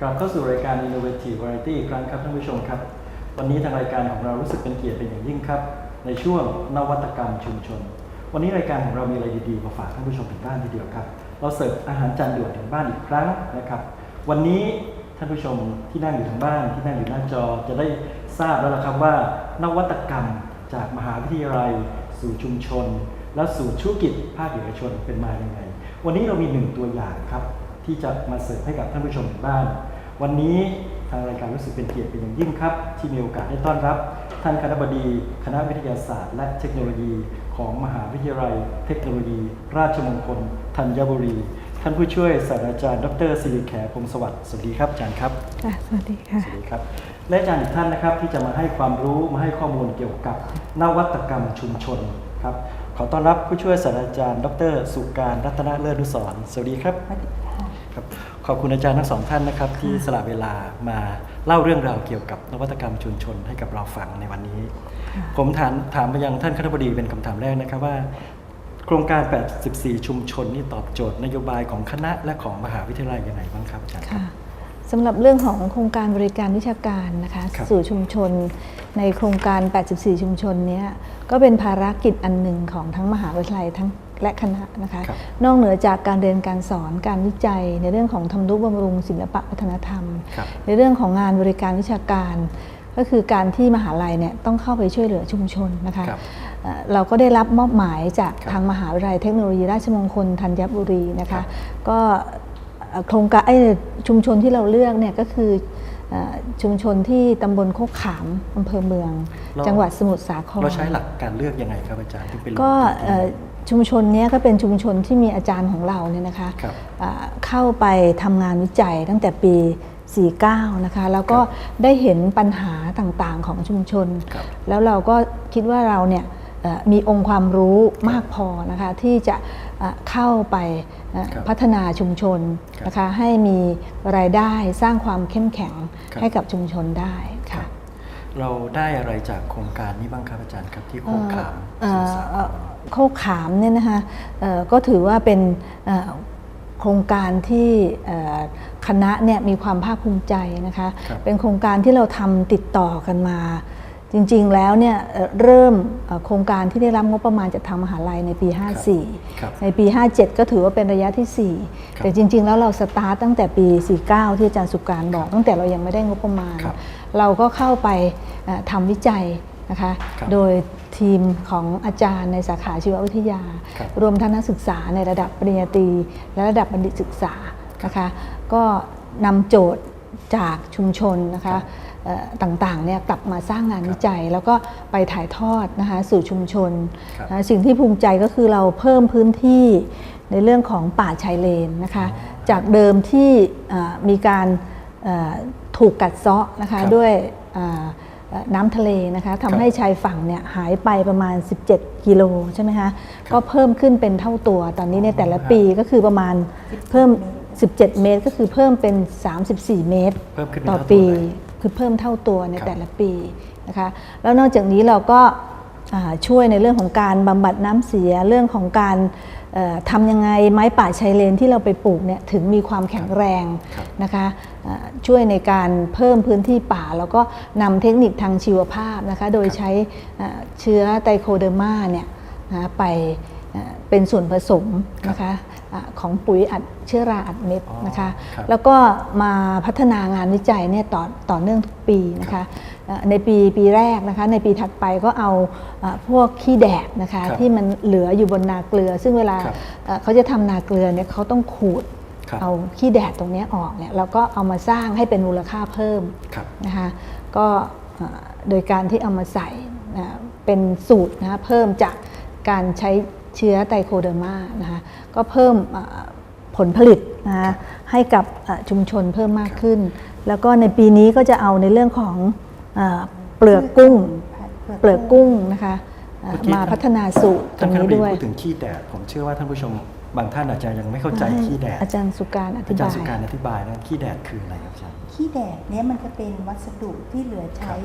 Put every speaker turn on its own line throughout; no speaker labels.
กลับเข้าสู่รายการ Innovative Variety อีกครั้งครับท่านผู้ชมครับ วันนี้ทางรายการของเรารู้สึกเป็นเกียรติเป็นอย่างยิ่งครับ ในช่วงนวัตกรรมชุมชน วันนี้รายการของเรามีอะไรดีๆมาฝากท่านผู้ชมถึงบ้านทีเดียวครับ เราเสิร์ฟอาหารจานด่วนถึงบ้านอีกครั้งนะครับ วันนี้ท่านผู้ชมที่นั่งอยู่ทางบ้านที่นั่งอยู่หน้าจอจะได้ทราบแล้วละครับว่า นวัตกรรมจากมหาวิทยาลัย สู่ชุมชน และสู่ธุรกิจภาคเอกชนเป็นมาอย่างไงวันนี้เรามีหนึ่งตัวอย่างครับ ที่จะมาเสิร์ฟให้กับท่านผู้ชมทางบ้าน วันนี้ทางรายการรู้สึกเป็นเกียรติเป็นอย่างยิ่งครับ ที่มีโอกาสได้ต้อนรับ ท่านคณบดี คณะวิทยาศาสตร์ และเทคโนโลยี ของมหาวิทยาลัย เทคโนโลยี ราชมงคลธัญบุรี ท่านผู้ช่วยศาสตราจารย์ ดรสิริแขพงศ์สวัสดิ์สวัสดีครับอาจารย์ครับ
ค่ะสวัสดีค่ะ
สวัสดีครับ และอาจารย์อีกท่านนะครับที่จะมาให้ความรู้มาให้ข้อมูลเกี่ยวกับนวัตกรรมชุมชนครับขอต้อนรับผู้ช่วยศาสตราจารย์ ดร สุการรัตนเลิศนุสรณ์สวัสดีครับ ครับขอบคุณอาจารย์ทั้งสองท่านนะครับ ที่สละเวลามาเล่าเรื่องราวเกี่ยวกับนวัตกรรมชุมชนให้กับเราฟังในวันนี้ ผมถามถามไปยังท่านคณบดีเป็นคำถามแรกนะครับว่า โครงการ 84 ชุมชนนี่ตอบโจทย์นโยบายของคณะและของมหาวิทยาลัยยังไงบ้างครับอาจารย์ครับ
ค่ะสำหรับเรื่องของโครงการบริการวิชาการนะคะ
ครับ
สู่ชุมชน ในโครงการ 84 ชุมชนเนี้ยก็เป็นภารกิจอันหนึ่งของทั้งมหาวิทยาลัยทั้ง และคณะนะคะ
ครับ
นอกเหนือจากการเรียนการสอนการวิจัย ในเรื่องของทำนุบำรุงศิลปะวัฒนธรรม
ครับ
ในเรื่องของงานบริการวิชาการ ก็คือการที่มหาลัยเนี่ยต้องเข้าไปช่วยเหลือชุมชนนะคะ
ครับ
เอ่อเราก็ได้รับมอบหมายจาก
ครับ
ทางมหาวิทยาลัยเทคโนโลยีราชมงคลธัญบุรีนะ
ครั
คะ
บ
ก็เอ่อโครงการไอ้ยชุมชนที่เราเลือกเนี่ยก็คือเอ่อชุมชนที่ตำบลโคกขามอำเภอเมือง
เรา
จังหวัดสมุทรสาคร
เราใช้หลักการเลือกยังไงครับอาจารย์ที่เป็น
ก็เอ่อ ชุมชนเนี้ยก็เป็นชุมชนที่มีอาจารย์ของเราเนี่ยนะคะ
ครับ
อ่าเข้าไปทำงานวิจัยตั้งแต่ปี 49 นะคะ แล้วก็ได้เห็นปัญหาต่างๆของชุมชน
ครับ
แล้วเราก็คิดว่าเราเนี่ยเอ่อมีองค์ความรู้มากพอนะคะที่จะเอ่อเข้าไปเอ่อ
ครับ
พัฒนาชุมชน
ครับ
นะคะให้มีรายได้สร้างความเข้มแข็ง
ครับ
ให้กับชุมชนได้ค่ะ
เราได้อะไรจากโครงการนี้บ้างครับอาจารย์ครับที่โครงขาม
เอ่อ
สื่อสาร
เอ่อโคกขามเนี่ยนะคะเอ่อก็ถือว่าเป็นเอ่อโครงการที่เอ่อคณะเนี่ยมีความภาคภูมิใจนะคะ
ครับ
เป็นโครงการที่เราทำติดต่อกันมา จริงๆแล้วเนี่ยเอ่อเริ่มเอ่อโครงการที่ได้รับงบประมาณจากทางมหาลัยในปี
ครับ
54 ในปี 57 ก็ถือว่าเป็นระยะที่
ครับ
4แต่จริง ๆ แล้วเราสตาร์ตตั้งแต่ปี 49 ที่อาจารย์สุการบอก ตั้งแต่เรายังไม่ได้งบประมาณ
ครับ
เราก็เข้าไปเอ่อทำวิจัย นะคะ
ครับ
โดยทีมของอาจารย์ในสาขาชีววิทยา
ครับ
รวมทั้งนักศึกษาในระดับปริญญาตรีและระดับบัณฑิตศึกษานะคะก็นำโจทย์จากชุมชนนะ
ครั
คะ
บ
เอ่อต่างๆเนี่ยกลับมาสร้างงาน
ครับ
วิจัย แล้วก็ไปถ่ายทอดนะคะสู่ชุมชน
ครับ
นะสิ่งที่ภูมิใจก็คือเราเพิ่มพื้นที่ในเรื่องของป่าชายเลนนะคะ
อ๋อ
จากเดิมที่เอ่อมีการเอ่อถูกกัดเซาะนะคะ
ครับ
ด้วยเอ่อเอ่อ น้ำทะเลนะคะ
ครั
ทำ
บ
ให้ชายฝั่งเนี่ยหายไปประมาณ 17 กิโลใช่ไหมคะก็เพิ่มขึ้นเป็นเท่าตัวตอนนี้ในแต่ละปีก็คือประมาณเพิ่ม 17 เมตรก็คือเพิ่มเป็น 34 เมตร
เพิ่มขึ้นเป็น
ต่อ
เท่าตัว
ปี
เลย
คือเพิ่มเท่าตัวใน
ครับ
แต่ละปีนะคะแล้วนอกจากนี้เราก็อ่าช่วยในเรื่องของการบำบัดน้ำเสียเรื่องของการเอ่อทำยังไงไม้ป่าชายเลนที่เราไปปลูกเนี่ยถึงมีความแข็งแรง
ครับ
นะคะอ่า ช่วยในการเพิ่มพื้นที่ป่า แล้วก็นำเทคนิคทางชีวภาพนะคะโดย
ครับ
ใช้อ่าเชื้อไตโคเดอร์มาเนี่ยนะไปอ่าเป็นส่วนผสมนะคะอ่าของปุ๋ยอัดเชื้อราอัดเม็ด
อ๋อ
นะคะ
ครับ
แล้วก็มาพัฒนางานวิจัยเนี่ยต่อต่อเนื่องทุกปีนะคะเอ่อในปีปีแรกนะคะในปีถัดไปก็เอาเอ่อพวกขี้แดดนะคะ
ครับ
ที่มันเหลืออยู่บนนาเกลือ ซึ่งเวลา
ครับ
เอ่อเขาจะทำนาเกลือเนี่ยเขาต้องขูด
ครับ
เอาขี้แดดตรงเนี้ยออกเนี่ยแล้วก็เอามาสร้างให้เป็นมูลค่าเพิ่ม
ครับ
นะคะก็เอ่อโดยการที่เอามาใส่นะเป็นสูตรนะคะเพิ่มจากการใช้เชื้อไตโคเดอร์มานะคะก็เพิ่มเอ่อผลผลิตนะคะให้กับเอ่อชุมชนเพิ่มมากขึ้น แล้วก็ในปีนี้ก็จะเอาในเรื่องของเออเปลือกกุ้งเปลือกกุ้งนะคะเอ่อ
เมื่อกี้
มาพัฒนาสูตรตร
ท่าน
ง
คณ
นี้
บดี
ด้วย
พูดถึงขี้แดดผมเชื่อว่าท่านผู้ชม บางท่านอาจจะยังไม่เข้าใจขี้แดด
อาจารย์สุการอธิ
อาจาร
บา
ย์สุ
ย
การอธิบายนะขี้แดดคืออะไรครับอาจารย์
ขี้แดดเนี่ยมันจะเป็นวัสดุที่เหลือใช้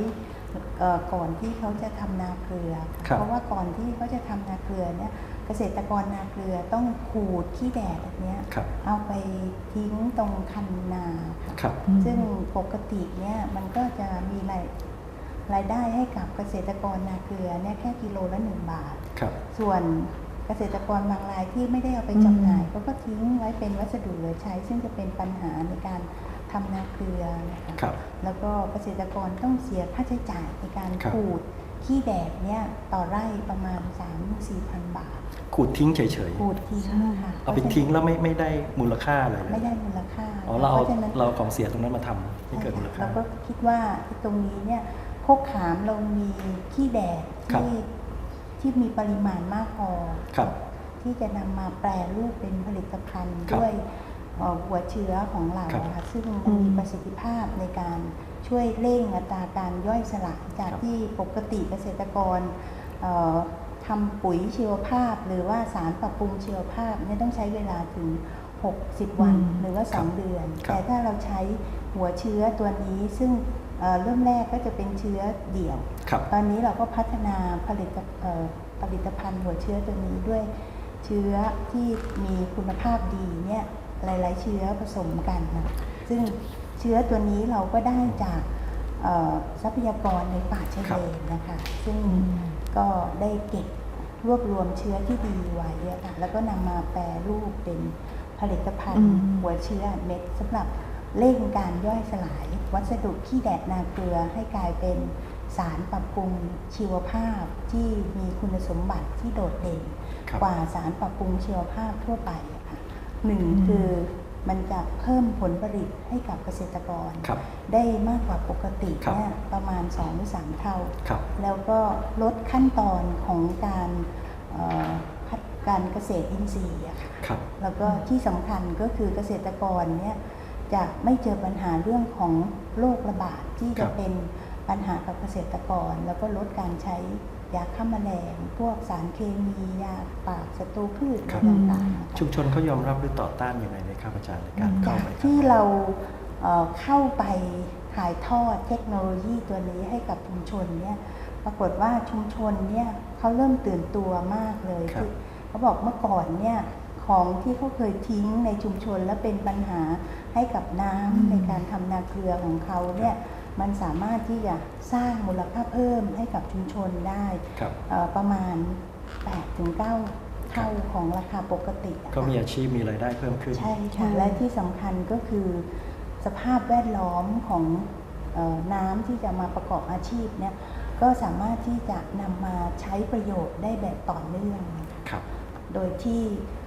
เอ่อก่อนที่เขาจะทำนาเกลือ
ครั
ค่ะ
บ
เพราะว่าก่อนที่เขาจะทำนาเกลือเนี่ยเกษตรกรนาเกลือต้องขูดขี้แดดแบบเนี้ย
ครับ
เอาไปทิ้งตรงคันนาค่ะ
ครับ
อืม
ซึ่งปกติเนี่ยมันก็จะมีรายรายได้ให้กับเกษตรกรนาเกลือเนี่ยแค่กิโลละหนึ่งบาท
ครับ
ส่วน เกษตรกรบางรายที่ไม่ได้เอาไปจำหน่ายเขาก็ทิ้งไว้เป็นวัสดุเหลือใช้ ซึ่งจะเป็นปัญหาในการทำนาเกลือนะคะ
ครับ
แล้วก็เกษตรกรต้องเสียค่าใช้จ่ายในการ
ครับ
ขูดขี้แดดเนี่ยต่อไร่ประมาณ 3-4พันบาท
ขูดทิ้งเฉย
ขูดทิ้งค่ะ
ๆเอาไปทิ้งแล้วไม่ไม่ได้มูลค่าอะไรเลย
ไม่ได้มูลค่า
อ๋อเราเอา
พะฉะนั้น
เราเอาของเสียตรงนั้นมาทำให้เกิดมูลค่า
เราก็คิดว่าตรงนี้เนี่ยโคกขามเรามีขี้แดด
ครับ
ที่ ที่มีปริมาณมากพอ
ครับ
ที่จะนำมาแปรรูปเป็นผลิตภัณฑ์
ครับ
ด้วยเอ่อหัวเชื้อของเรา
ครับ
อะค่ะซึ่งมันมีประสิทธิภาพในการช่วยเร่งอัตราการย่อยสลายจาก
ครับ
ที่ปกติเกษตรกรเอ่อทำปุ๋ยชีวภาพ หรือว่าสารปรับปรุงชีวภาพเนี่ยต้องใช้เวลาถึง 60 วัน
อืม
หรือว่า
ครับ
2เดือน
ครับ
แต่ถ้าเราใช้หัวเชื้อตัวนี้ซึ่ง เอ่อเริ่มแรกก็จะเป็นเชื้อเดี่ยว
ครับ
ตอนนี้เราก็พัฒนาผลิตเอ่อผลิตภัณฑ์หัวเชื้อตัวนี้ด้วยเชื้อที่มีคุณภาพดีเนี่ยหลาย ๆ เชื้อผสมกันนะซึ่งเชื้อตัวนี้เราก็ได้จากเอ่อทรัพยากรในป่าชายเลนนะคะ ซึ่งก็ได้เก็บรวบรวมเชื้อที่ดีไว้อะค่ะแล้วก็นำมาแปรรูปเป็นผลิตภัณฑ์
อืม
หัวเชื้อเม็ดสำหรับ เร่งการย่อยสลาย วัสดุขี้แดดนาเกลือให้กลายเป็นสารปรับปรุงชีวภาพที่มีคุณสมบัติที่โดดเด่น
ครับ
กว่าสารปรับปรุงชีวภาพทั่วไปอะค่ะหนึ่ง
อืม
คือมันจะเพิ่มผลผลิตให้กับเกษตรกร
ครับ
ได้มากกว่าปกติ
ครับ
เนี่ยประมาณ2หรือ3เท่า
ครับ
แล้วก็ลดขั้นตอนของการเอ่อพัฒการเกษตรอินทรีย์อะค่ะ
ครับ
แล้วก็ที่สำคัญก็คือเกษตรกรเนี่ย จะไม่เจอปัญหาเรื่องของโรคระบาดที่
ครั
จะ
บ
เป็นปัญหากับเกษตรกร แล้วก็ลดการใช้ยาฆ่าแมลง พวกสารเคมียาปราบศัตรูพืชอะไรต่างๆนะคะ
ชุมชนเขายอมรับหรือต่อต้านยังไงไหมครับอาจารย์ในการเข้า
จาก
ไป
ที่เราเอ่อเข้าไปถ่ายทอดเทคโนโลยีตัวนี้ให้กับชุมชนเนี่ยปรากฏว่าชุมชนเนี่ยเขาเริ่มตื่นตัวมากเลย
ครับ
คือเขาบอกเมื่อก่อนเนี่ย ของที่เขาเคยทิ้งในชุมชนและเป็นปัญหาให้กับน้ำ
อืม
ในการทำนาเกลือของเขาเนี่ยมันสามารถที่จะสร้างมูลค่าเพิ่มให้กับชุมชนได้
ครับ
เอ่อประมาณ8-9เท่าของราคาปกติอะค่ะ
ก็มีอาชีพมีรายได้เพิ่มขึ้น
ใช่
ใช่
ค่ะและที่สำคัญก็คือ สภาพแวดล้อมของเออน้ำที่จะมาประกอบอาชีพเนี่ยก็สามารถที่จะนำมาใช้ประโยชน์ได้แบบต่อเนื่องนะคะ
ครับ
โดยที่เอ่อ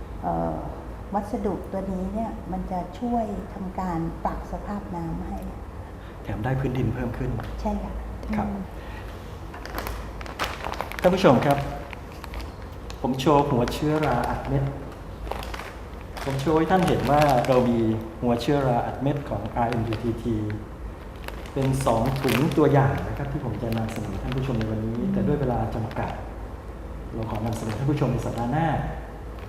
วัสดุตัวนี้เนี่ยมันจะช่วยทำการปรับสภาพน้ำให้
แถมได้พื้นดินเพิ่มขึ้น
ใช่ค่ะ
ครับท่านผู้ชมครับ ผมโชว์หัวเชื้อราอัดเม็ดผมโชว์ให้ท่านเห็นว่าเรามีหัวเชื้อราอัดเม็ดของ RMUTT เป็นสองถุงตัวอย่างนะครับที่ผมจะนำเสนอท่านผู้ชมในวันนี้ แต่ด้วยเวลาจำกัด เราขอนำเสนอท่านผู้ชมในสัปดาห์หน้า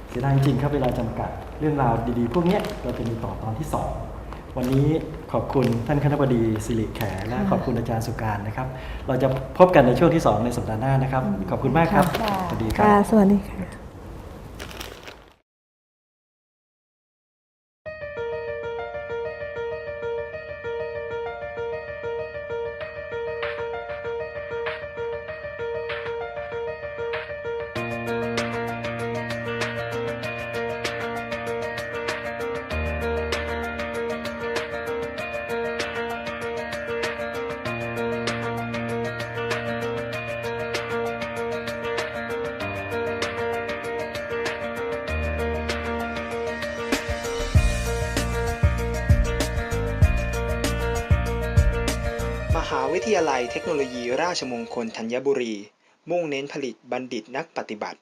เสียดายจริงๆครับเวลาจำกัดเรื่องราวดีๆ พวกเนี้ยเราจะมีต่อตอนที่ 2 วันนี้ขอบคุณท่านคณบดีสิริแขและขอบคุณอาจารย์สุการนะครับ เราจะพบกันในช่วงที่ 2 ในสัปดาห์หน้านะครับ ขอบคุณมากครับ
ค่ะ
สวัสดีครับ
ค่ะสวัสดีค่ะ
หาวิทยาลัยเทคโนโลยีราชมงคลธัญบุรี มุ่งเน้นผลิตบัณฑิตนักปฏิบัติ